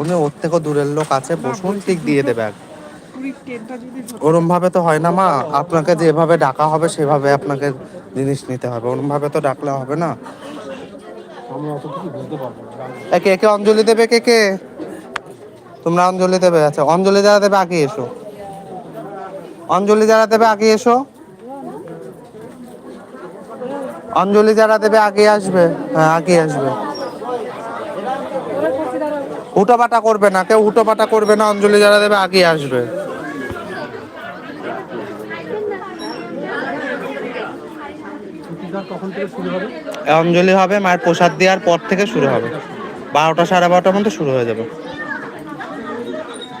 উনি ওর থেকেও দূরের লোক আছে বসুন ঠিক দিয়ে দেবে। ওরম ভাবে তো হয় না মা আপনাকে যেভাবে ডাকা হবে সেভাবে আপনাকে জিনিস নিতে হবে। ওরম ভাবে তো ডাকলে হবে না। কে কে অঞ্জলি দেবে কে কে? তোমরা অঞ্জলি দেবে আচ্ছা অঞ্জলি যারা দেবে আগে এসো। অঞ্জলি যারা দেবে আগে এসো। অঞ্জলি যারা দেবে আগে আসবে। হ্যাঁ আগে আসবে। হুটোপাটা করবে না, কেউ হুটোপাটা করবে না, অঞ্জলি যারা দেবে আগে আসবে। অঞ্জলি হবে, মায়ের প্রসাদ দেওয়ার পর থেকে শুরু হবে। বারোটা সাড়ে বারোটার মধ্যে শুরু হয়ে যাবে।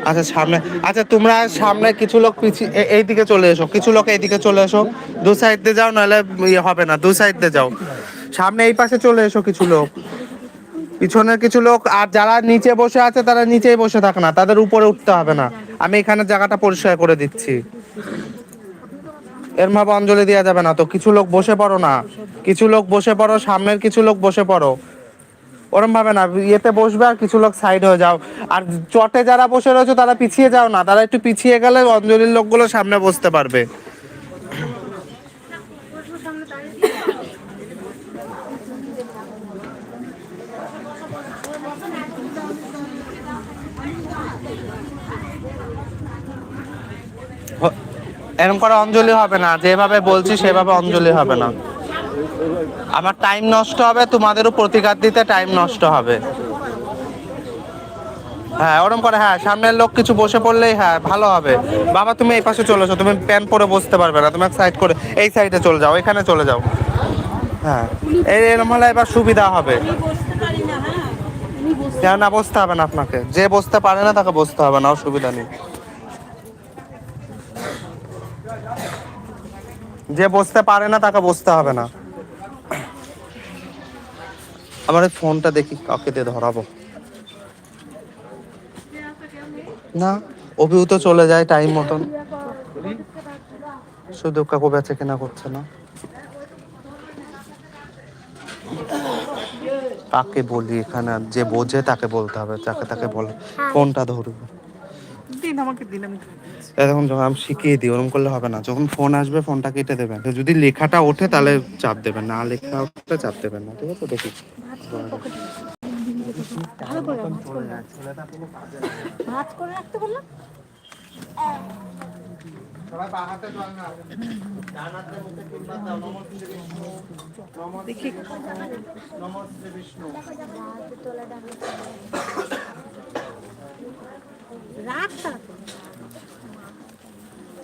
আচ্ছা সামনে আচ্ছা তোমরা সামনে কিছু লোক পিছিয়ে এইদিকে চলে এসো, কিছু লোক এইদিকে চলে এসো। দু সাইড দিয়ে যাও, নাহলে ইয়ে হবে না, দু সাইড দিয়ে যাও। সামনে এই পাশে চলে এসো কিছু লোক। পিছনের কিছু লোক আর যারা নিচে বসে আছে, তারা নিচেই বসে থাক না, তাদের উপরে উঠতে হবে না। আমি এখানে জায়গাটা পরিষ্কার করে দিচ্ছি। এর ভাবে অঞ্জলি দেওয়া যাবে না তো, কিছু লোক বসে পড়ো না। কিছু লোক বসে পড়ো, সামনের কিছু লোক বসে পড়ো। ওরম ভাবে না, ইয়েতে বসবে আর কিছু লোক সাইড হয়ে যাও। আর চটে যারা বসে রয়েছে, তারা পিছিয়ে যাও না, তারা একটু পিছিয়ে গেলে অঞ্জলির লোকগুলো সামনে বসতে পারবে। এরকম করে অঞ্জলি হবে না। যেভাবে বলছি, সেভাবে অঞ্জলি হবে না। আমার টাইম নষ্ট হবে তোমাদেরও প্রতিকার দিতে টাইম নষ্ট হবে। হ্যাঁ ওরকম করে হ্যাঁ সামনের লোক কিছু বসে পড়লেই হ্যাঁ ভালো হবে। বাবা, তুমি এই পাশে চলে তুমি প্যান পরে বসতে পারবে না। তুমি এক সাইড করে, এই সাইডে চলে যাও, এখানে চলে যাও। হ্যাঁ এই এরকম হলে এবার সুবিধা হবে। কেন না বসতে হবে না আপনাকে। যে বসতে পারে না, তাকে বসতে হবে না, অসুবিধা নেই। যে বসতে পারে না তাকে বসতে হবে না। আমার ফোনটা দেখি কাউকে দিয়ে ধরাবো। না অভিও তো চলে যায় টাইম মতন। শুধু কাকু বেচে কেনা করছে না। কাকে বলি এখানে? যে বোঝে তাকে বলতে হবে যাকে তাকে বলে। ফোনটা ধরবো দিন আমাকে দিন আমি এরকম যখন আমি শিখিয়ে দিই ওরকম করলে হবে না। যখন ফোন আসবে ফোনটা কেটে দেবেন। তো যদি লেখাটা ওঠে তাহলে চাপ দেবেন না। লেখা উঠলে চাপ দেবেন না ঠিক আছে? দেখি। দেখি।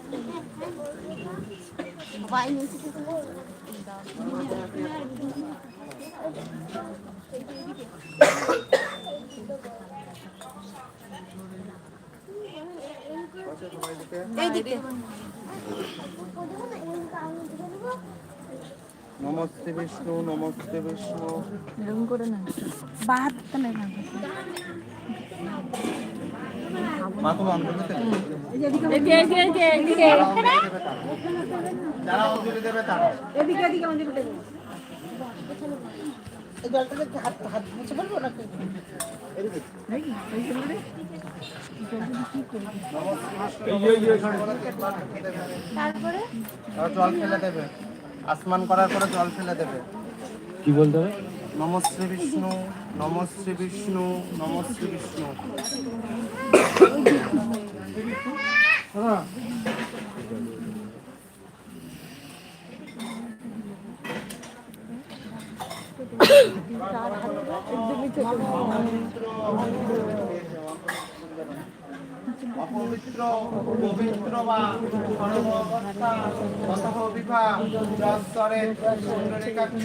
শ্রী বিষ্ণু রাখ তারপর সবাই নিচে থেকে এইদিকে নমঃ বিষ্ণু নমঃ শ্রী বিষ্ণু এরকম করে না বাহার দিতে নেই না মা তুমি অন করতে এদিকে এদিকে এদিকে এদিকে যারা অঞ্জলি দেবে তারা এদিকে এদিকে আমাদের দেবো তারপরে? জল ফেলে দেবে। আসমান করার পরে জল ফেলে দেবে। কি বলতে হবে? নম শ্রী বিষ্ণু নম শ্রী বিষ্ণু। নম শ্রী বিষ্ণু অপবিত্র, পবিত্র বা সর্ববস্থা ততঃ বিভা যশ্বরে সুন্দরিকাচ্ছ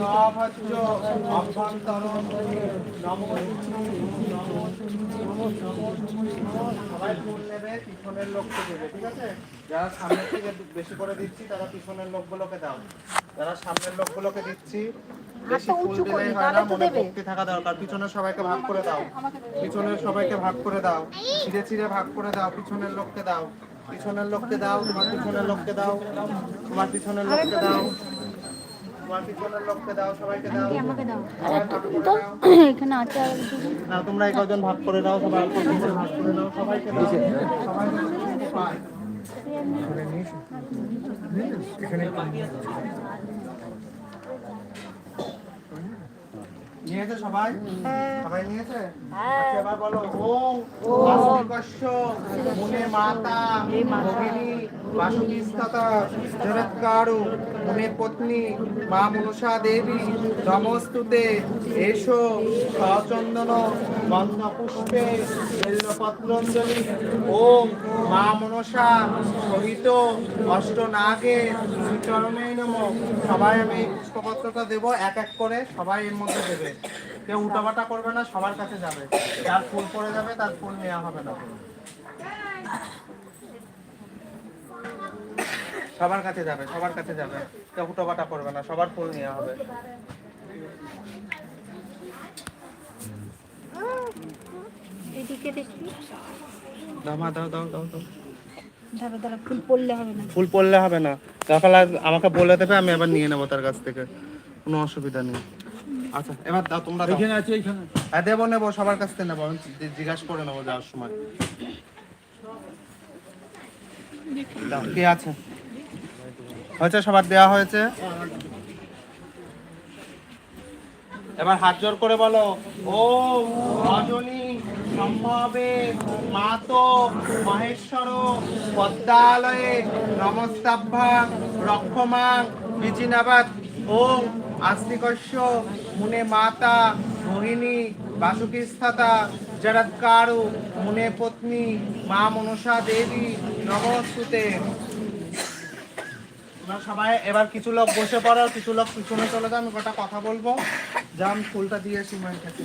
সভজ্য অভ্যন্তর নমো নমো সবাই ফুল নেবে, পিছনের লোককে দেবে, ঠিক আছে? যারা সামনের থেকে বেশি করে দিচ্ছি, তারা পিছনের লোকগুলোকে দাও। যারা সামনের লোকগুলোকে দিচ্ছি ভক্তি থাকা দরকার। পিছনের সবাইকে ভাগ করে দাও। পিছনের সবাইকে ভাগ করে দাও। ছিঁড়ে ছিঁড়ে ভাগ করে দাও। পিছনের লোককে দাও। পিছনের লোককে দাও। তোমার পিছনের লোককে দাও। তোমার পিছনের লোককে দাও। তোমার পিছনের লোককে দাও সবাইকে দাও। আমাকে দাও। সবাই ভাগ করে নাও। নাও সবাই ভাগ করে নাও সবাইকে দাও। সবাইকে দাও। পায়। নিয়েছে সবাই? সবাই নিয়েছে? আচ্ছা, এবার বলো। ওম বাসুদেবস্য মুনে মাতা। ভগিনী মা মনসা সহিত, অষ্টনাগে সবাই আমি পুষ্পপত্রটা দেবো, এক এক করে সবাই এর মধ্যে দেবে। কেউ উল্টাপাটা করবে না, সবার কাছে যাবে। যার ফুল পড়ে যাবে, তার ফুল নেওয়া হবে না। সবার কাছে যাবে সবার কাছে যাবে। কেউ উল্টাপাটা করবে না সবার ফুল নেওয়া হবে। এদিকে দেখি। দাও মা, দাও দাও দাও দাও। ফুল পড়লে হবে না। ফুল পড়লে হবে না। দরকার আমাকে বলে দেবে আমি আবার নিয়ে নেব তার কাছ থেকে। কোনো অসুবিধা নেই। আচ্ছা এবার দাও তোমরা এখানে আছে এইখানে হ্যাঁ দেবো নেব সবার কাছ থেকে নেব। আমি জিজ্ঞাসা করে নেব যাওয়ার সময়। দাও, কে আছে? হয়েছে, সবার দেওয়া হয়েছে। এবার হাত জোর করে বলো। ও, রজনী, সম্ভবে, মাতো, মহেশ্বর, পদ্মালয়ে, নমস্তাভ্যা, রক্ষমাং বিচিনাবাদ ওম, আস্তিকস্য, মুনে মাতা, মোহিনী, বাসুকিস্থাতা জরৎকারু মুনে পত্নী, মা মনসা দেবী, নমস্তুতে। তোমরা সবাই, এবার কিছু লোক বসে পড়ো, কিছু লোক পিছনে চলে যাও, আমি কটা কথা বলব। যা আমি ফুলটা দিয়ে আসি মায়ের কাছে।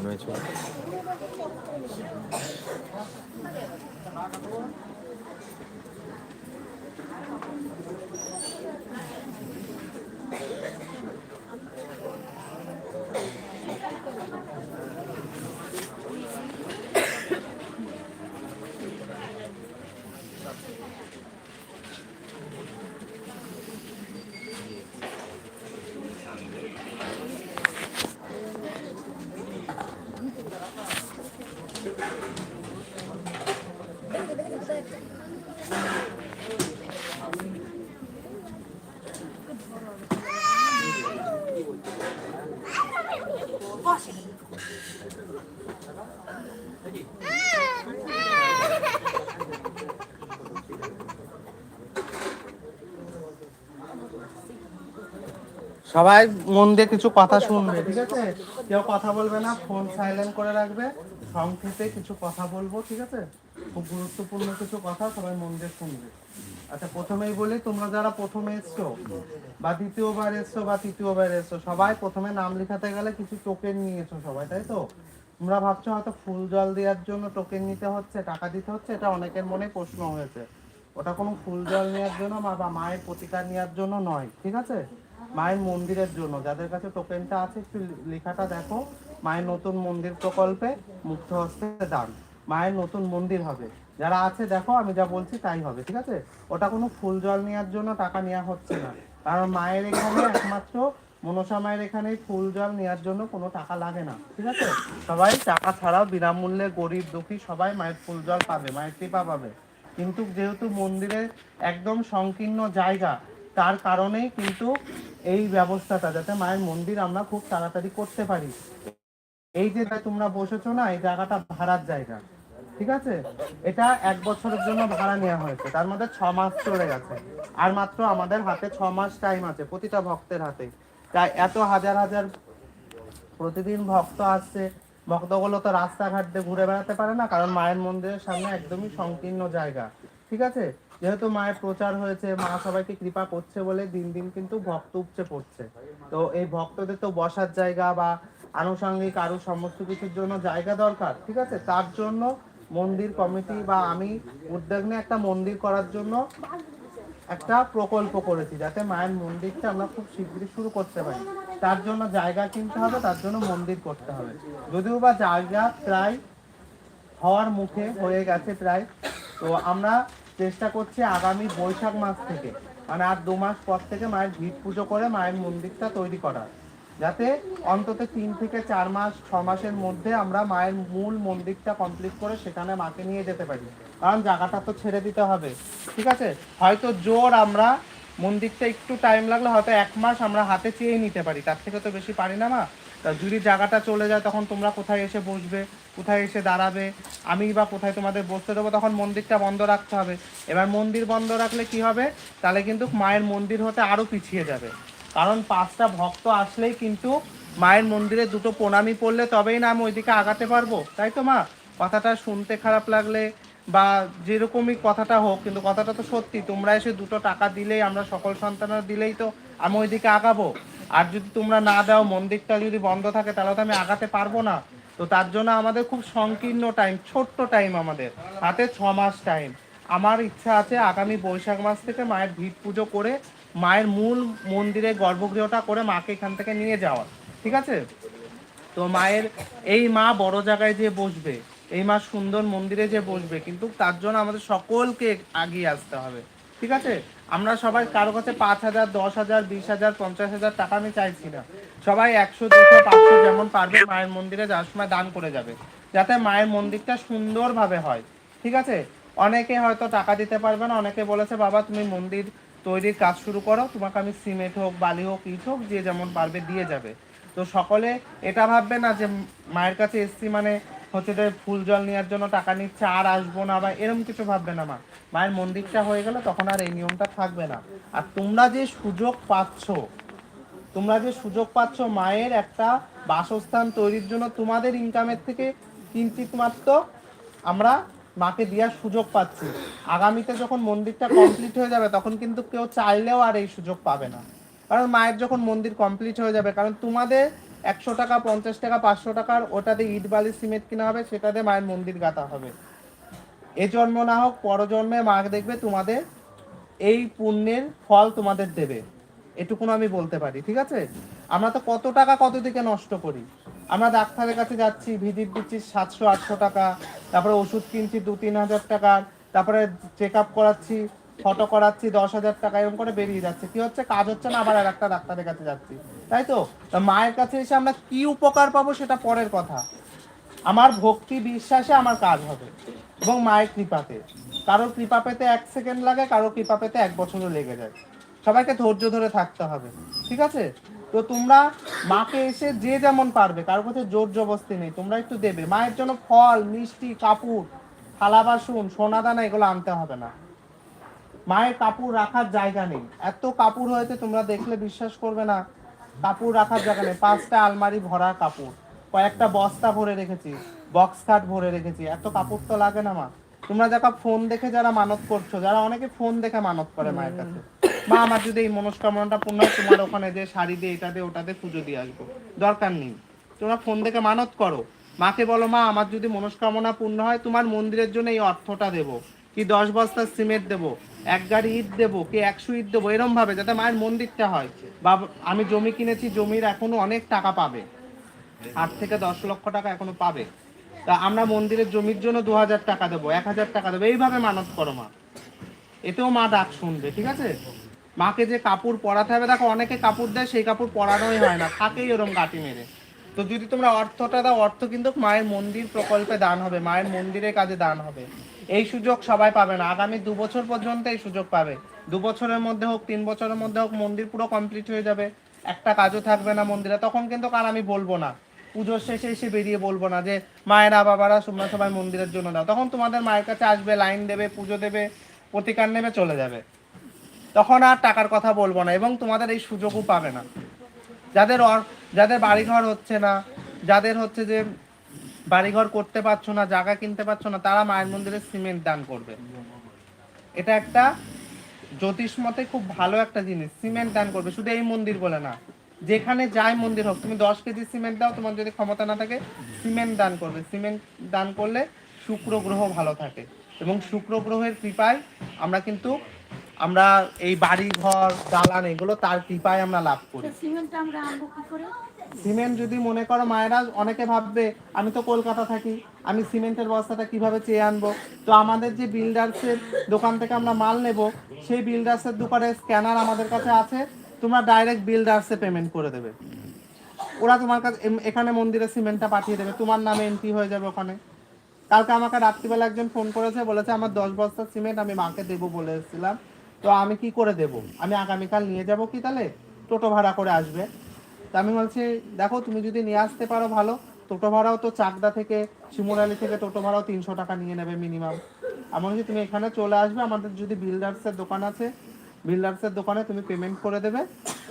ওই কোনায় চল সবাই মন দিয়ে কিছু কথা শুনবে ঠিক আছে? কেউ কথা বলবে না ফোন সাইলেন্ট করে রাখবে। সংক্ষেপে কিছু কথা বলব, ঠিক আছে? খুব গুরুত্বপূর্ণ কিছু কথা, সবাই মন দিয়ে শুনবে। আচ্ছা প্রথমেই বলি, তোমরা যারা প্রথমে এসছো, বা দ্বিতীয়বার এসছো, বা তৃতীয়বার এসছো, সবাই প্রথমে নাম লেখাতে গেলে কিছু টোকেন নিয়েছো সবাই, তাই তো? তোমরা ভাবছ হয়তো ফুল জল দেওয়ার জন্য টোকেন নিতে হচ্ছে, টাকা দিতে হচ্ছে, এটা অনেকের মনে প্রশ্ন হয়েছে। ওটা কোনো ফুল জল নেওয়ার জন্য বা মায়ের প্রতিকার নেওয়ার জন্য নয়, ঠিক আছে? মায়ের মন্দিরের জন্য, যাদের কাছে টোকেনটা আছে, একটু লেখাটা দেখো। মায়ের নতুন মন্দির প্রকল্পে মুক্ত হস্তে দান। মায়ের নতুন মন্দির হবে। যারা আছে, দেখো, আমি যা বলছি তাই হবে, ঠিক আছে? ওটা কোনো ফুল জল নেওয়ার জন্য টাকা নেওয়া হচ্ছে না। কারণ মায়ের এখানে একমাত্র, মনসা মায়ের এখানে ফুল জল নেওয়ার জন্য কোনো টাকা লাগে না, ঠিক আছে? সবাই টাকা ছাড়াও বিনামূল্যে গরিব দুঃখী সবাই মায়ের ফুল জল পাবে, মায়ের কৃপা পাবে। কিন্তু যেহেতু মন্দিরে একদম সংকীর্ণ জায়গা, তার কারণেই কিন্তু এই ব্যবস্থাটা, যাতে মায়ের মন্দির আমরা খুব তাড়াতাড়ি করতে পারি। এই যে তোমরা বসেছো না, এই জায়গাটা ভাড়ার জায়গা। ঠিক আছে? এটা এক বছরের জন্য ভাড়া নেওয়া হয়েছে। তার মধ্যে ছ মাস চলে গেছে। আর মাত্র আমাদের হাতে ছ মাস টাইম আছে, প্রতিটা ভক্তের হাতে। তাই এত হাজার হাজার প্রতিদিন ভক্ত আসছে। ভক্তগুলো তো রাস্তাঘাট দিয়ে ঘুরে বেড়াতে পারে না, কারণ মায়ের মন্দিরের সামনে একদমই সংকীর্ণ জায়গা। ঠিক আছে? যেহেতু মায়ের প্রচার হয়েছে, মা সবাইকে কৃপা করছে বলে দিন দিন কিন্তু ভক্ত উপচে পড়ছে। তো এই ভক্তদের তো বসার জায়গা বা আনুষঙ্গিক আরও সমস্ত কিছুর জন্য জায়গা দরকার, ঠিক আছে? তার জন্য মন্দির কমিটি বা আমি উদ্যোগ নিয়ে একটা মন্দির করার জন্য একটা প্রকল্প করেছি যাতে মায়ের মন্দিরটা আমরা খুব শীঘ্রই শুরু করতে পারি। তার জন্য জায়গা কিনতে হবে, তার জন্য মন্দির করতে হবে। যদিও বা জায়গা প্রায় হওয়ার মুখে হয়ে গেছে প্রায়, তো আমরা চেষ্টা করছি আগামী বৈশাখ মাস থেকে মানে আর দু মাস পর থেকে মায়ের ভিড় পুজো করে মায়ের মন্দিরটা তৈরি করার। যাতে অন্তত তিন থেকে চার মাস, ছ মাসের মধ্যে আমরা মায়ের মূল মন্দিরটা কমপ্লিট করে সেখানে মাকে নিয়ে যেতে পারি। কারণ জায়গাটা তো ছেড়ে দিতে হবে। ঠিক আছে? হয়তো জোর আমরা মন্দিরটা একটু টাইম লাগলে হয়তো এক মাস আমরা হাতে চেয়ে নিতে পারি। তার থেকে তো বেশি পারি না মা। তা যদি জায়গাটা চলে যায়, তখন তোমরা কোথায় এসে বসবে? কোথায় এসে দাঁড়াবে? আমি বা কোথায় তোমাদের বসতে দেবো? তখন মন্দিরটা বন্ধ রাখতে হবে। এবার মন্দির বন্ধ রাখলে কি হবে? তাহলে কিন্তু মায়ের মন্দির হতে আরও পিছিয়ে যাবে। কারণ পাঁচটা ভক্ত আসলেই কিন্তু মায়ের মন্দিরে দুটো প্রণামী পড়লে তবেই না আমি ওইদিকে আগাতে পারব। তাই তো মা? কথাটা শুনতে খারাপ লাগলে বা যেরকমই কথাটা হোক, কিন্তু কথাটা তো সত্যি। তোমরা এসে দুটো টাকা দিলেই, আমরা সকল সন্তানরা দিলেই তো আমি ওইদিকে আগাবো। আর যদি তোমরা না দাও, মন্দিরটা যদি বন্ধ থাকে, তাহলে তো আমি আগাতে পারব না। তো তার জন্য আমাদের খুব সংকীর্ণ টাইম ছোট্ট টাইম আমাদের। হাতে ছ মাস টাইম আমার ইচ্ছা আছে আগামী বৈশাখ মাস থেকে মায়ের ভিড় পুজো করে মায়ের মূল মন্দিরে গর্ভগৃহটা করে মাকে এখান থেকে নিয়ে যাওয়া, ঠিক আছে? তো মায়ের, এই মা বড় জায়গায় যে বসবে, এই মা সুন্দর মন্দিরে যে বসবে, কিন্তু তার জন্য আমাদের সকলকে আগিয়ে আসতে হবে, ঠিক আছে? আমরা সবাই কারও কাছে পাঁচ হাজার, দশ হাজার, বিশ হাজার, পঞ্চাশ হাজার টাকা আমি চাইছি না। সবাই একশো, দুশো, পাঁচশো যেমন পারবে মায়ের মন্দিরে যাওয়ার সময় দান করে যাবে, যাতে মায়ের মন্দিরটা সুন্দরভাবে হয়, ঠিক আছে? অনেকে হয়তো টাকা দিতে পারবে না, অনেকে বলেছে, বাবা, তুমি মন্দির তৈরির কাজ শুরু করো। তোমাকে আমি সিমেন্ট হোক, বালি হোক, ইট হোক, যে যেমন পারবে দিয়ে যাবে। তো সকলে এটা ভাববে না যে মায়ের কাছে এসছি মানে হচ্ছে যে ফুল জল নেওয়ার জন্য টাকা নিচ্ছে, আর আসব না বা এরকম কিছু ভাববে না মা। মায়ের মন্দিরটা হয়ে গেলে তখন আর এই নিয়মটা থাকবে না। আর তোমরা যে সুযোগ পাচ্ছ, তোমরা যে সুযোগ পাচ্ছ মায়ের একটা বাসস্থান তৈরির জন্য তোমাদের ইনকামের থেকে কিঞ্চিত মাত্র আমরা মাকে দেওয়ার সুযোগ পাচ্ছি। আগামীতে যখন মন্দিরটা কমপ্লিট হয়ে যাবে, তখন কিন্তু কেউ চাইলেও আর এই সুযোগ পাবে না। কারণ মায়ের যখন মন্দির কমপ্লিট হয়ে যাবে, কারণ তোমাদের একশো টাকা, পঞ্চাশ টাকা, পাঁচশো টাকার ওটাতে ইট, বালি, সিমেন্ট কিনা হবে, সেটাতে মায়ের মন্দির গাঁথা হবে। এ জন্ম না হোক, পরজন্মে মা দেখবে তোমাদের এই পুণ্যের ফল তোমাদের দেবে। এটুকুন আমি বলতে পারি, ঠিক আছে? আমরা তো কত টাকা কত দিকে নষ্ট করি? আমরা ডাক্তারের কাছে যাচ্ছি, ভিজিট দিচ্ছি সাতশো, আটশো টাকা, তারপরে ওষুধ কিনছি দু, তিন হাজার টাকার, তারপরে চেক আপ করাচ্ছি ফটো করাচ্ছি দশ হাজার টাকা, এরকম করে বেরিয়ে যাচ্ছে। কি হচ্ছে? কাজ হচ্ছে না, আবার আর একটা ডাক্তারের কাছে যাচ্ছি। তাই তো মায়ের কাছে এসে আমরা কি উপকার পাবো সেটা পরের কথা। আমার ভক্তি বিশ্বাসে আমার কাজ হবে, এবং মায়ের কৃপাতে। কারোর কৃপা পেতে এক সেকেন্ড লাগে, কারোর কৃপা পেতে এক বছরও লেগে যায়। সবাইকে ধৈর্য ধরে থাকতে হবে, ঠিক আছে? তো তোমরা মাকে এসে যে যেমন পারবে, কারোর কাছে জোর জবস্তি নেই, তোমরা একটু দেবে। মায়ের জন্য ফল, মিষ্টি, কাপড়, থালা বাসন, সোনা দানা এগুলো আনতে হবে না। মায়ের কাপড় রাখার জায়গা নেই। এত কাপড় হয়েছে, তোমরা দেখলে বিশ্বাস করবে না। কাপড় রাখার জায়গা নেই। পাঁচটা আলমারি ভরা কাপড়, কয়েকটা বস্তা ভরে রেখেছি, বক্স খাট ভরে রেখেছি। এত কাপড় তো লাগে না মা। তোমরা দেখো ফোন দেখে যারা মানত করছ, যারা অনেকে ফোন দেখে মানত করে মায়ের কাছে মা আমার যদি এই মনস্কামনাটা পূর্ণ হয়, তোমার ওখানে যে শাড়ি দিয়ে এটা দিয়ে ওটা দিয়ে পুজো দিয়ে আসব। দরকার নেই। তোমরা ফোন দেখে মানত করো। মাকে বলো, মা, আমার যদি মনস্কামনা পূর্ণ হয়, তোমার মন্দিরের জন্য এই অর্থটা দেবো। কি দশ বস্তা সিমেন্ট দেবো, এক গাড়ি ইট দেবো, কি একশো ইট দেবো, এরম ভাবে যাতে মায়ের মন্দিরটা হয়। বা আমি জমি কিনেছি, জমির এখনও অনেক টাকা পাবে। আট থেকে দশ লক্ষ টাকা এখনও পাবে। তা আমরা মন্দিরের জমির জন্য দু হাজার টাকা দেবো, এক হাজার টাকা দেবো। এইভাবে মানত করো মা। এতেও মা ডাক শুনবে, ঠিক আছে? মাকে যে কাপড় পরাতে হবে, দেখো অনেকে কাপড় দেয়, সেই কাপড় পরানোই হয় না, থাকেই ওরম গাটি মেরে। তো যদি তোমরা অর্থটা দাও, অর্থ কিন্তু মায়ের মন্দির প্রকল্পে দান হবে, মায়ের মন্দিরের কাজে দান হবে। এই সুযোগ সবাই পাবে না, আগামী দু বছর পর্যন্ত এই সুযোগ পাবে। দু বছরের মধ্যে হোক, তিন বছরের মধ্যে হোক, মন্দির পুরো কমপ্লিট হয়ে যাবে। একটা কাজও থাকবে না মন্দিরে, তখন কিন্তু কার আমি বলব না। পুজোর শেষে এসে বেরিয়ে বলব না যে, মায়েরা, বাবারা, তোমরা সবাই মন্দিরের জন্য দাও। তখন তোমাদের মায়ের কাছে আসবে, লাইন দেবে, পুজো দেবে, প্রতিকার নেবে, চলে যাবে। তখন আর টাকার কথা বলব না এবং তোমাদের এই সুযোগও পাবে না। যাদের যাদের বাড়িঘর হচ্ছে না, যাদের হচ্ছে যে বাড়িঘর করতে পারছ না, জায়গা কিনতে পারছ না, তারা মায়ের মন্দিরে সিমেন্ট দান করবে। এটা একটা জ্যোতিষ মতে খুব ভালো একটা জিনিস, সিমেন্ট দান করবে। শুধু এই মন্দির বলে না যেখানে যাই মন্দির হোক তুমি দশ কেজি সিমেন্ট দাও তোমার যদি ক্ষমতা না থাকে সিমেন্ট দান করবে। সিমেন্ট দান করলে শুক্র গ্রহ ভালো থাকে। এবং শুক্র গ্রহের কৃপায় আমরা কিন্তু আমরা এই বাড়ি ঘর দালান এগুলো তার কৃপায় আমরা লাভ করে। সিমেন্ট যদি মনে করো মায়েরা অনেকে ভাববে আমি তো কলকাতা থাকি আমি সিমেন্টের বস্তাটা কীভাবে চেয়ে আনব? তো আমাদের যে বিল্ডার্সের দোকান থেকে আমরা মাল নেব সেই বিল্ডার্সের দোকানে স্ক্যানার আমাদের কাছে আছে। তোমরা ডাইরেক্ট বিল্ডার্সে পেমেন্ট করে দেবে। ওরা তোমার কাছে এখানে মন্দিরে সিমেন্টটা পাঠিয়ে দেবে। তোমার নামে এন্ট্রি হয়ে যাবে ওখানে। কালকে আমাকে রাত্রিবেলা একজন ফোন করেছে, বলেছে আমার দশ বস্তা সিমেন্ট আমি মাকে দেবো বলে এসেছিলাম। তো আমি কি করে দেব? আমি আগামীকাল নিয়ে যাব কি তাহলে? টোটো ভাড়া করে আসবে। তো আমি বলছি, দেখো, তুমি যদি নিয়ে আসতে পারো ভালো, টোটো ভাড়াও তো চাকদা থেকে শিমুরালি থেকে টোটো ভাড়াও তিনশো টাকা নিয়ে নেবে মিনিমাম আমি বলছি, তুমি এখানে চলে আসবে, আমাদের যদি বিল্ডার্সের দোকান আছে বিল্ডার্সের দোকানে তুমি পেমেন্ট করে দেবে,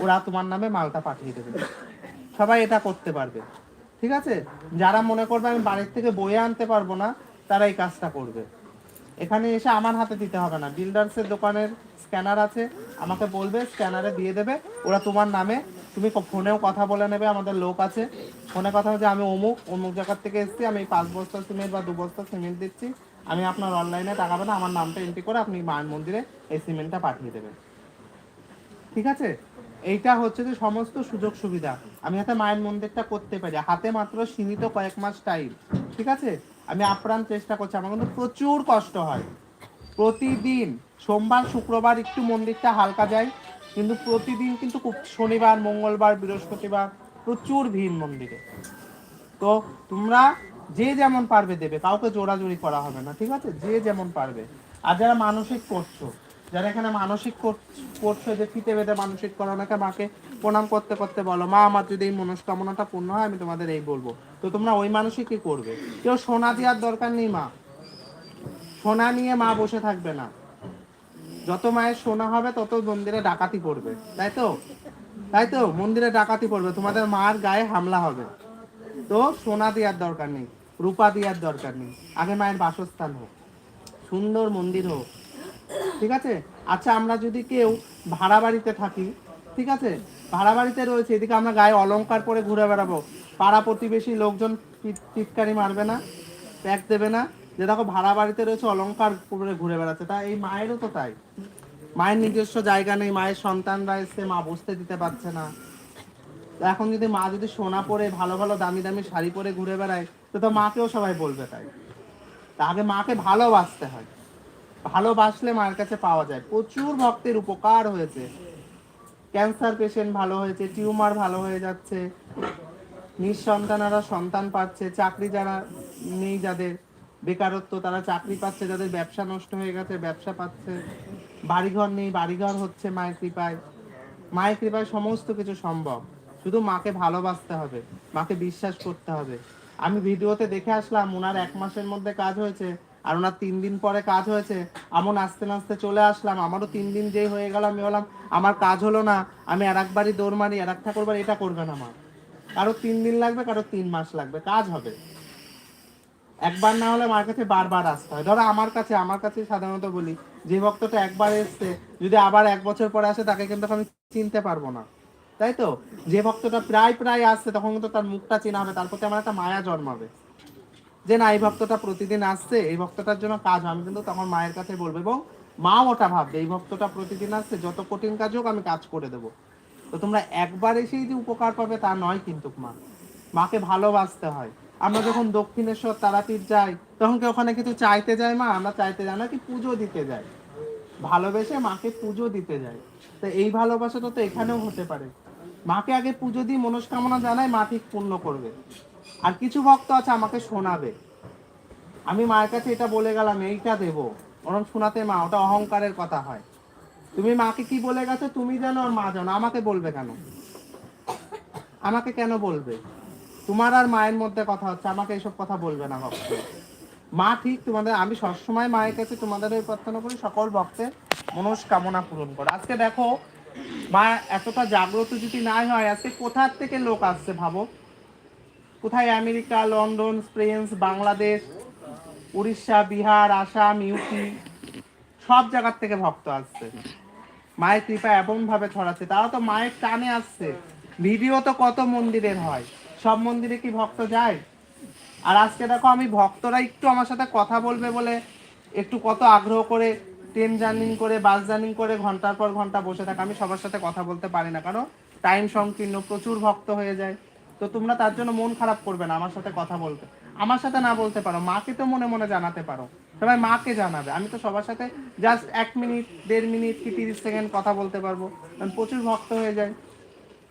ওরা তোমার নামে মালটা পাঠিয়ে দেবে। সবাই এটা করতে পারবে। ঠিক আছে? যারা মনে করবে আমি বাড়ির থেকে বয়ে আনতে পারব না, তারা এই কাজটা করবে। এখানে এসে আমার হাতে দিতে হবে না। বিল্ডার্সের দোকানের স্ক্যানার আছে, আমাকে বলবে, স্ক্যানারে দিয়ে দেবে। ওরা তোমার নামে, তুমি ফোনেও কথা বলে নেবে, আমাদের লোক আছে। ফোনে কথা হচ্ছে আমি অমুক অমুক জায়গার থেকে এসেছি, আমি পাঁচ বস্তা সিমেন্ট বা দু বস্তা সিমেন্ট দিচ্ছি। আমি আপনার অনলাইনে টাকা পাঠাবো, আমার নামটা এন্ট্রি করে আপনি মায়ের মন্দিরে এই সিমেন্টটা পাঠিয়ে দেবেন। ঠিক আছে? এইটা হচ্ছে যে সমস্ত সুযোগ সুবিধা। আমি হাতে মায়ের মন্দিরটা করতে পারি, হাতে মাত্র সীমিত কয়েক মাস টাইম ঠিক আছে? আমি আপ্রাণ চেষ্টা করছি, আমার কিন্তু প্রচুর কষ্ট হয়। প্রতিদিন, সোমবার, শুক্রবার একটু মন্দিরটা হালকা যায়, কিন্তু প্রতিদিন কিন্তু শনিবার, মঙ্গলবার, বৃহস্পতিবার প্রচুর ভিড় মন্দিরে। তো তোমরা যে যেমন পারবে দেবে, কাউকে জোরাজুরি করা হবে না, ঠিক আছে? যে যেমন পারবে। আর যারা মানসিক করছ, যারা এখানে মানসিক কর- করছ যে ফিতে বেঁধে মানসিক করো ওনাকে মাকে প্রণাম করতে করতে বলো, মা, আমার যদি এই মনস্কামনাটা পূর্ণ হয়, আমি তোমাদের এই বলব। তো তোমরা ওই মানসিকই করবে। কেউ সোনা দেওয়ার দরকার নেই, মা। সোনা নিয়ে মা বসে থাকবে না। যত মায়ের সোনা হবে, তত মন্দিরে ডাকাতি পড়বে। তাই তো? তাই তো? মন্দিরে ডাকাতি পড়বে। তোমাদের মার গায়ে হামলা হবে। তো সোনা দেওয়ার দরকার নেই। রূপা দেওয়ার দরকার নেই। আগে মায়ের বাসস্থান হোক, সুন্দর মন্দির হোক, ঠিক আছে? আচ্ছা আমরা যদি কেউ ভাড়া বাড়িতে থাকি, ঠিক আছে? ভাড়া বাড়িতে রয়েছে, এদিকে আমরা গায়ে অলংকার পরে ঘুরে বেড়াবো। পাড়া প্রতিবেশী লোকজন টিটকারি মারবে না ট্যাক্স দেবে না। যে দেখো, ভাড়া বাড়িতে রয়েছে, অলংকার পরে ঘুরে বেড়াচ্ছে। তা এই মায়েরও তো তাই। মায়ের নিজস্ব জায়গা নেই, মায়ের সন্তানরা এসে মা বসতে দিতে পারছে না। এখন যদি মা যদি সোনা পরে ভালো ভালো দামি দামি শাড়ি পরে ঘুরে বেড়ায় তো তো মাকেও সবাই বলবে তাই। তা আগে মাকে ভালোবাসতে হয়। ভালোবাসলে মায়ের কাছে পাওয়া যায়। প্রচুর ভক্তের উপকার হয়েছে। ক্যান্সার পেশেন্ট ভালো হয়েছে টিউমার ভালো হয়ে যাচ্ছে। নিঃসন্তানারা সন্তান পাচ্ছে, চাকরি যারা নেই যাদের, বেকারত্ব তারা চাকরি পাচ্ছে, যাদের ব্যবসা নষ্ট হয়ে গেছে, ব্যবসা পাচ্ছে। বাড়িঘর নেই, বাড়িঘর হচ্ছে মায়ের কৃপায়। মায়ের কৃপায় সমস্ত কিছু সম্ভব। শুধু মাকে ভালোবাসতে হবে, মাকে বিশ্বাস করতে হবে। আমি ভিডিওতে দেখে আসলাম ওনার এক মাসের মধ্যে কাজ হয়েছে, আর ওনার তিন দিন পরে কাজ হয়েছে। এমন আস্তে আস্তে চলে আসলাম, আমারও তিন দিন যেই হয়ে গেল, আমি বললাম, আমার কাজ হলো না, আমি আর একবারই দৌড় মারি, আর এক ঠাকুর বাড়ি, এটা করবে না মা। কারও তিন দিন লাগবে, কারও তিন মাস লাগবে, কাজ হবে। একবার না হলে আমার কাছে বারবার আসতে হয়। ধরো আমার কাছে আমার কাছে সাধারণত বলি, যে ভক্তটা একবার এসছে, যদি আবার এক বছর পরে আসে, তাকে কিন্তু আমি চিনতে পারব না। তাই তো? যে ভক্তটা প্রায় প্রায় আসছে, তখন তো তার মুখটা চেনা হবে তার প্রতি আমার একটা মায়া জন্মাবে। যে না, এই ভক্তটা প্রতিদিন আসছে, এই ভক্তটার জন্য কাজ আমি কিন্তু তখন মায়ের কাছে বলব, এবং মা ওটা ভাববে, এই ভক্তটা প্রতিদিন আসছে, যত কঠিন কাজ হোক, আমি কাজ করে দেবো। তো তোমরা একবার এসেই যে উপকার পাবে, তা নয় কিন্তু, মা। মাকে ভালোবাসতে হয়। আমরা যখন দক্ষিণেশ্বর তারাপীঠ যাই, তখন কি ওখানে কিছু চাইতে যাই মা? আমরা চাইতে যাই না কি, পুজো দিতে যাই। ভালোবেসে মাকে পুজো দিতে যাই। তো এই ভালোবাসাটা তো এখানেও হতে পারে। মাকে আগে পুজো দিয়ে মনস্কামনা জানাই, মা ঠিক পূর্ণ করবে। আর কিছু ভক্ত আছে আমাকে শোনাবে। আমি মায়ের কাছে এটা বলে গেলাম, এইটা দেবো। ওরম শোনাতে মা, ওটা অহংকারের কথা হয়। তুমি মাকে কি বলে গেছো, তুমি জানো আর মা জানো। আমাকে বলবে কেন? আমাকে কেন বলবে? তোমার আর মায়ের মধ্যে কথা হচ্ছে, আমাকে এইসব কথা বলবে না ভক্ত। মা ঠিক তোমাদের, আমি সবসময় মায়ের কাছে তোমাদের ওই প্রার্থনা করি, সকল ভক্তের মনস্কামনা পূরণ করো। আজকে দেখো মা, এতটা জাগ্রত যদি নাই হয়, আজকে কোথার থেকে লোক আসছে ভাবো? কোথায় America, London Spain Bangladesh, Orissa, Bihar, Assam, UP, সব জায়গার থেকে ভক্ত আসছে। মায়ের কৃপা এমন ভাবে ছড়াচ্ছে, তারা তো মায়ের টানে আসছে। ভিডিও তো কত মন্দিরের হয়, সব মন্দিরে কি ভক্ত যায়? আর আজকে দেখো, আমি ভক্তরা একটু আমার সাথে কথা বলবে বলে একটু কত আগ্রহ করে ট্রেন জার্নিং করে, বাস জার্নিং করে, ঘণ্টার পর ঘণ্টা বসে থাকে। আমি সবার সাথে কথা বলতে পারি না, কারণ টাইম সংকীর্ণ, প্রচুর ভক্ত হয়ে যায়। তো তোমরা তার জন্য মন খারাপ করবে না আমার সাথে কথা বলতে। আমার সাথে না বলতে পারো, মাকে তো মনে মনে জানাতে পারো। সবাই মাকে জানাবে, আমি তো সবার সাথে জাস্ট এক মিনিট, দেড় মিনিট কি তিরিশ সেকেন্ড কথা বলতে পারব। কারণ প্রচুর ভক্ত হয়ে যায়।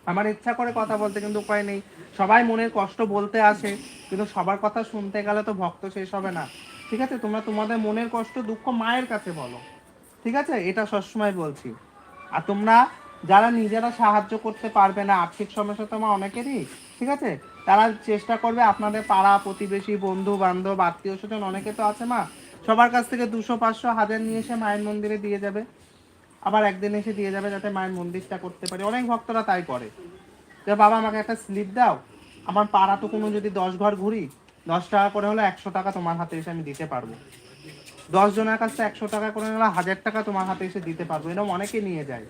আমার ইচ্ছা করে কথা বলতে, কিন্তু উপায় নেই। সবাই মনের কষ্ট বলতে আসে, কিন্তু সবার কথা শুনতে গেলে তো ভক্ত শেষ হবে না। ঠিক আছে? তোমরা তোমাদের মনের কষ্ট, দুঃখ মায়ের কাছে বলো। ঠিক আছে? এটা সবসময় বলছি। আর তোমরা যারা নিজেরা সাহায্য করতে পারবে না, আর্থিক সমস্যা তো আমার অনেকেরই, ঠিক আছে? তারা চেষ্টা করবে আপনাদের পাড়া, প্রতিবেশী, বন্ধু, বান্ধব, আত্মীয় স্বজন, অনেকে তো আছে মা, সবার কাছ থেকে দুশো, পাঁচশো হাজার নিয়ে এসে মায়ের মন্দিরে দিয়ে যাবে। আবার একদিন এসে দিয়ে যাবে যাতে মায়ের মন্দিরটা করতে পারি। অনেক ভক্তরা তাই করে। যে বাবা, আমাকে একটা স্লিপ দাও। আমার পাড়া তো কোনো যদি দশ ঘর ঘুরি দশ টাকা করে হলে একশো টাকা তোমার হাতে এসে আমি দিতে পারব। দশ জনের কাছ একশো টাকা করে নিলে হাজার টাকা তোমার হাতে এসে দিতে পারব এরকম অনেকে নিয়ে যায়।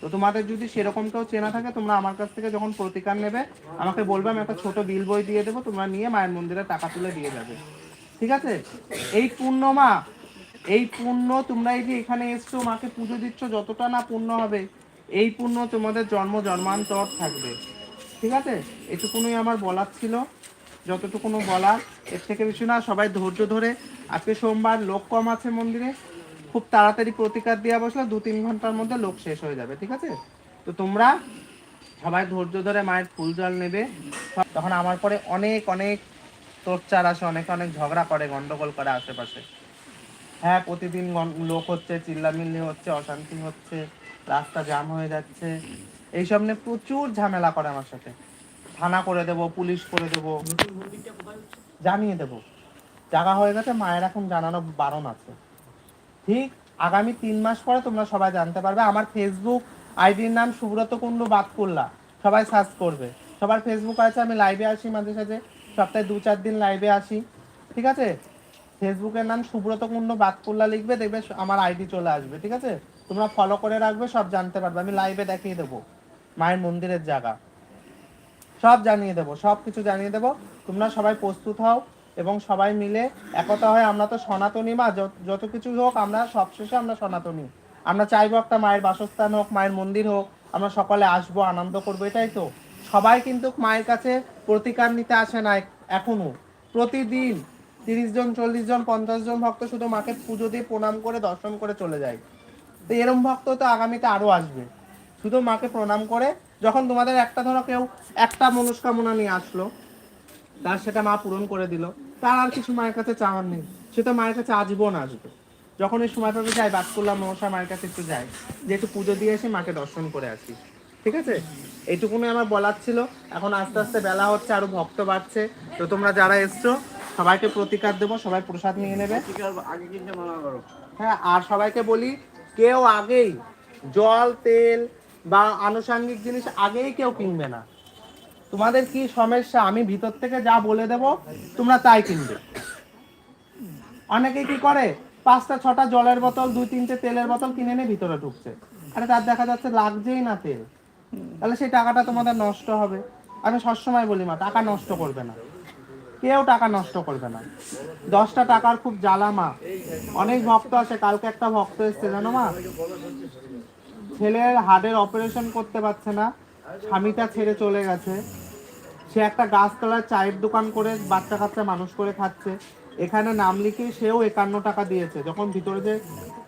তো তোমাদের যদি সেরকম কেউ চেনা থাকে, তোমরা আমার কাছ থেকে যখন প্রতিকার নেবে, আমাকে বলবে, আমি একটা ছোট বিল বই দিয়ে দেবো, তোমরা নিয়ে মায়ের মন্দিরে টাকা তুলে দিয়ে যাবে। ঠিক আছে? এই পূর্ণ মা, এই পুণ্য তোমরা এই যে এখানে এসছো, মাকে পুজো দিচ্ছ, যতটা না পূর্ণ হবে, এই পুণ্য তোমাদের জন্ম, জন্মান্তর থাকবে। ঠিক আছে? এটুকুনই আমার বলার ছিল। যতটুকুনো বলার, এর থেকে বেশি না, সবাই ধৈর্য ধরে। আজকে সোমবার লোক কম আছে মন্দিরে, খুব তাড়াতাড়ি প্রতিকার দেওয়া বসলে দু তিন ঘণ্টার মধ্যে লোক শেষ হয়ে যাবে, ঠিক আছে? তো তোমরা সবাই ধৈর্য ধরে মায়ের ফুল জল নেবে। তখন আমার পরে অনেক অনেক তোরচার আসে, অনেক অনেক ঝগড়া করে, গন্ডগোল করে আশেপাশে। হ্যাঁ প্রতিদিন লোক হচ্ছে, চিল্লামিল্লি হচ্ছে, অশান্তি হচ্ছে, রাস্তা জাম হয়ে যাচ্ছে। এইসব নিয়ে প্রচুর ঝামেলা করে আমার সাথে। থানা করে দেব, পুলিশ করে দেব। জানিয়ে দেব। জায়গা হয়ে গেছে, মায়ের এখন জানানো বারণ আছে। ঠিক আগামী তিন মাস পরে তোমরা সবাই জানতে পারবে। আমার ফেসবুক আইডির নাম সুব্রত কুণ্ডু বাতকুল্লা। সবাই সার্চ করবে। সবার ফেসবুক আছে, আমি লাইভে আসি মাঝে সাঝে। সপ্তাহে দু চার দিন লাইভে আসি। ঠিক আছে? ফেসবুকের নাম সুব্রত কুণ্ড বাতকুল্লা লিখবে, দেখবে আমার আইডি চলে আসবে। ঠিক আছে? তোমরা ফলো করে রাখবে, সব জানতে পারবে। আমি লাইভে দেখিয়ে দেবো। মায়ের মন্দিরের জায়গা। সব জানিয়ে দেবো, সব কিছু জানিয়ে দেবো। তোমরা সবাই প্রস্তুত হও এবং সবাই মিলে একতা হয়ে আমরা তো সনাতনী মা, যত- কিছু হোক আমরা সবশেষে আমরা সনাতনী। আমরা চাইব একটা মায়ের বাসস্থান হোক, মায়ের মন্দির হোক, আমরা সকলে আসব, আনন্দ করব, এটাই তো। সবাই কিন্তু মায়ের কাছে প্রতিকার নিতে আসে না এখনও। প্রতিদিন তিরিশ জন, চল্লিশ জন, পঞ্চাশ জন ভক্ত শুধু মাকে পুজো দিয়ে প্রণাম করে, দর্শন করে চলে যায়। তো এরম ভক্ত তো আগামীতে আরও আসবে। শুধু মাকে প্রণাম করে যখন তোমাদের একটা ধরো কেউ একটা মনস্কামনা নিয়ে আসলো তার সেটা মা পূরণ করে দিল। তার আর কিছু মায়ের কাছে চাওয়ার নেই। সে তো মায়ের কাছে আজীবন আসবে। যখন এই সময় পাবে যাই বাদ করলাম মনসা মায়ের কাছে একটু যাই। যে একটু পুজো দিয়ে এসে মাকে দর্শন করে আসি। ঠিক আছে? এইটুকুনি আমার বলার ছিল। এখন আস্তে আস্তে বেলা হচ্ছে আরও ভক্ত বাড়ছে। তো তোমরা যারা এসছো সবাইকে প্রতিকার দেবো সবাই প্রসাদ নিয়ে নেবে। হ্যাঁ আর সবাইকে বলি কেউ আগেই জল তেল বা আনুষঙ্গিক জিনিস আগেই কেউ কিনবে না। তোমাদের কি সমস্যা? আমি ভিতর থেকে যা বলে দেব, তোমরা তাই কিনবে। অনেকে কি করে? পাঁচটা, ছটা জলের বোতল, দুই, তিনটে তেলের বোতল কিনে নিয়ে ভিতরে ঢুকছে। আরে তার দেখা যাচ্ছে লাগছেই না তেল। তাহলে সেই টাকাটা তোমাদের নষ্ট হবে। আমি সবসময় বলি, মা, টাকা নষ্ট করবে না। কেউ টাকা নষ্ট করবে না। দশটা টাকার খুব জ্বালা, মা। অনেক ভক্ত আসে কালকে একটা ভক্ত এসছে, জানো মা? ছেলের হার্টের অপারেশন করতে পারছে না। স্বামীটা ছেড়ে চলে গেছে। সে একটা গাছতলায় চায়ের দোকান করে বাচ্চা কাচ্চা মানুষ করে খাচ্ছে। এখানে নাম লিখে সেও একান্ন টাকা দিয়েছে। যখন ভিতরে যে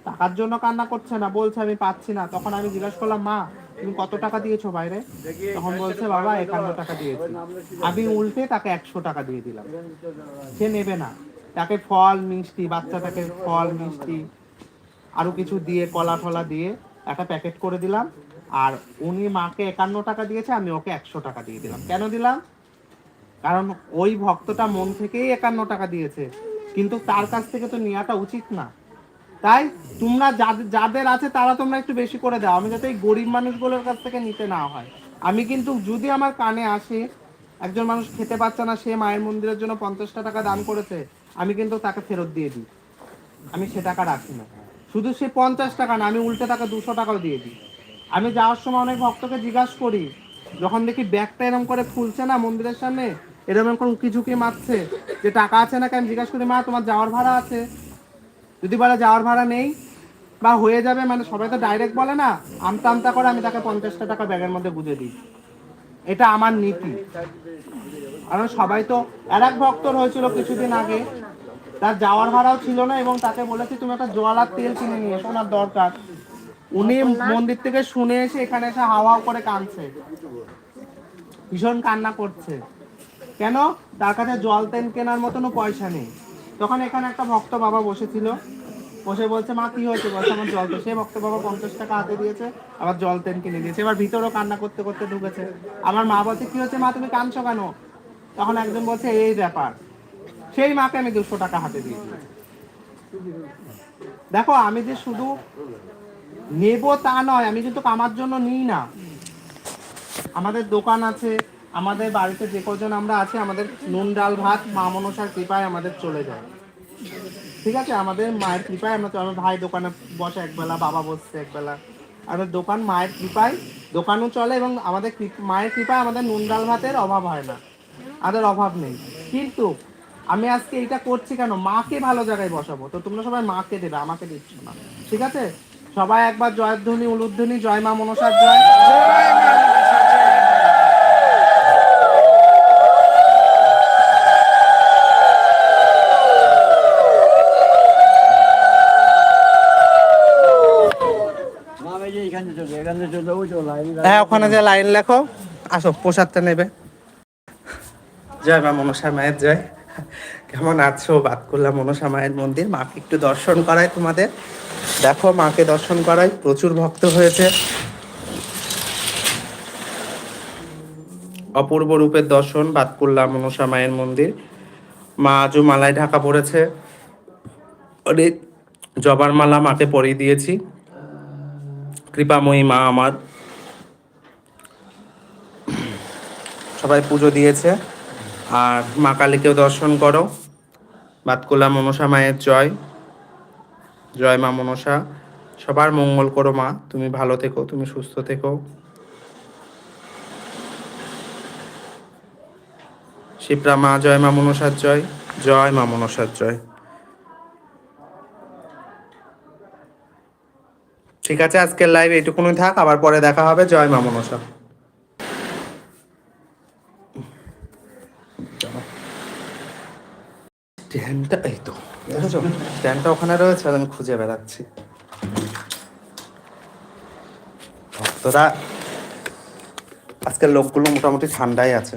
টাকার জন্য কান্না করছে না, বলছে, আমি পাচ্ছি না। তখন আমি জিজ্ঞাসা করলাম, মা, তুমি কত টাকা দিয়েছ বাইরে? তখন বলছে, বাবা, একান্ন টাকা দিয়েছি। আমি উল্টে তাকে একশো টাকা দিয়ে দিলাম। সে নেবে না। তাকে ফল, মিষ্টি, বাচ্চাটাকে ফল, মিষ্টি, আরও কিছু দিয়ে কলা ফলা দিয়ে একটা প্যাকেট করে দিলাম, আর উনি মাকে একান্ন টাকা দিয়েছে, আমি ওকে একশো টাকা দিয়ে দিলাম। কেন দিলাম? কারণ ওই ভক্তটা মন থেকেই একান্ন টাকা দিয়েছে। কিন্তু তার কাছ থেকে তো নেওয়াটা উচিত না। তাই তোমরা যাদের যাদের আছে তারা তোমরা একটু বেশি করে দাও। আমি যাতে এই গরিব মানুষগুলোর কাছ থেকে নিতে না হয়। আমি কিন্তু যদি আমার কানে আসে, একজন মানুষ খেতে পাচ্ছে না, সে মায়ের মন্দিরের জন্য পঞ্চাশটা টাকা দান করেছে, আমি কিন্তু তাকে ফেরত দিয়ে দিই। আমি সে টাকা রাখি না। শুধু সে পঞ্চাশ টাকা না, আমি উল্টে টাকা দুশো টাকাও দিয়ে দিই। আমি যাওয়ার সময় অনেক ভক্তকে জিজ্ঞাসা করি, যখন দেখি ব্যাগটা এরকম করে ফুলছে না মন্দিরের সামনে এরকম এরকম কিছু কি মারছে, যে টাকা আছে না কেন জিজ্ঞাসা করি, মা, তোমার যাওয়ার ভাড়া আছে? যদি বলে যাওয়ার ভাড়া নেই, বা হয়ে যাবে মানে সবাই তো ডাইরেক্ট বলে না, আমতা আমতা করে আমি তাকে পঞ্চাশটা টাকা ব্যাগের মধ্যে বুঝে দিই। এটা আমার নীতি। কারণ সবাই তো আর এক ভক্তর হয়েছিল কিছুদিন আগে তার যাওয়ার ভাড়াও ছিল না এবং তাকে বলেছি তুমি একটা জল আর তেল কিনে নিয়ে এসো ওনার দরকার। উনি মন্দির থেকে শুনে এসে এখানে এসে হাওয়া করে কাঁদছে। ভীষণ কান্না করছে। কেন? তার কাছে জল তেল কেনার মতনও পয়সা নেই। তখন এখানে একটা ভক্ত বাবা বসেছিল। বসে বলছে মা কি হয়েছে? বলছে আমার জল তো সে ভক্ত বাবা পঞ্চাশ টাকা হাতে দিয়েছে আবার জল তেল কিনে দিয়েছে। এবার ভিতরেও কান্না করতে করতে ঢুকেছে। আমার মা বলছে কি হচ্ছে মা? তুমি কাঁদছো কেন? তখন একজন বলছে এই ব্যাপার। সেই মাকে আমি দুশো টাকা হাতে দিয়ে দেখো, আমি যে শুধু নেব তা নয়, আমি কিন্তু আমার জন্য নিই না। আমাদের দোকান আছে, আমাদের বাড়িতে যে কজন আমরা আছি, আমাদের নুন, ডাল, ভাত, মা মনসার কৃপায় আমাদের চলে যায়। ঠিক আছে? আমাদের মায়ের কৃপায় আমরা আমার ভাই দোকানে বসে একবেলা, বাবা বসছে একবেলা। আমাদের দোকান মায়ের কৃপায়, দোকানও চলে এবং আমাদের মায়ের কৃপায় আমাদের নুন, ডাল, ভাতের অভাব হয় না। আমাদের অভাব নেই। কিন্তু আমি আজকে এটা করছি কেন? মাকে ভালো জায়গায় বসাবো। তো তোমরা সবাই মাকে দেবে আমাকে দিচ্ছ না। ঠিক আছে? সবাই একবার জয়ধ্বনি উলুধ্বনি জয় মা মনসার জয়। হ্যাঁ ওখানে যে লাইন লেখো। আসো প্রসাদটা নেবে। জয় মা মনসা মায়ের জয়। কেমন আছো? বাদ করলাম মনসা মায়ের মন্দির। মাকে একটু দর্শন করাই তোমাদের। দেখো, মাকে দর্শন করাই। প্রচুর ভক্ত হয়েছে। অপূর্ব রূপের দর্শন, বাদ করলাম মনসা মায়ের মন্দির। মা আজও মালায় ঢাকা পড়েছে। অনেক জবার মালা মাকে পরিয়ে দিয়েছি। কৃপাময়ী মা আমার। সবাই পুজো দিয়েছে। আর মা কালীকেও দর্শন করো। বাতকুলা মনসা মায়ের জয়। জয় মা মনসা। সবার মঙ্গল করো মা। তুমি ভালো থেকো, তুমি সুস্থ থেকো। শিপ্রা মা, জয় মা মনসার জয়। জয় মা মনসার জয়। ঠিক আছে, আজকের লাইভ এইটুকুনই থাক, আবার পরে দেখা হবে। জয় মা মনসা। স্ট্যান্ডটা এই তো স্ট্যান্ডটা ওখানে রয়েছে, আমি খুঁজে বেড়াচ্ছি। ভক্তরা, আজকের লোকগুলো মোটামুটি ঠান্ডাই আছে।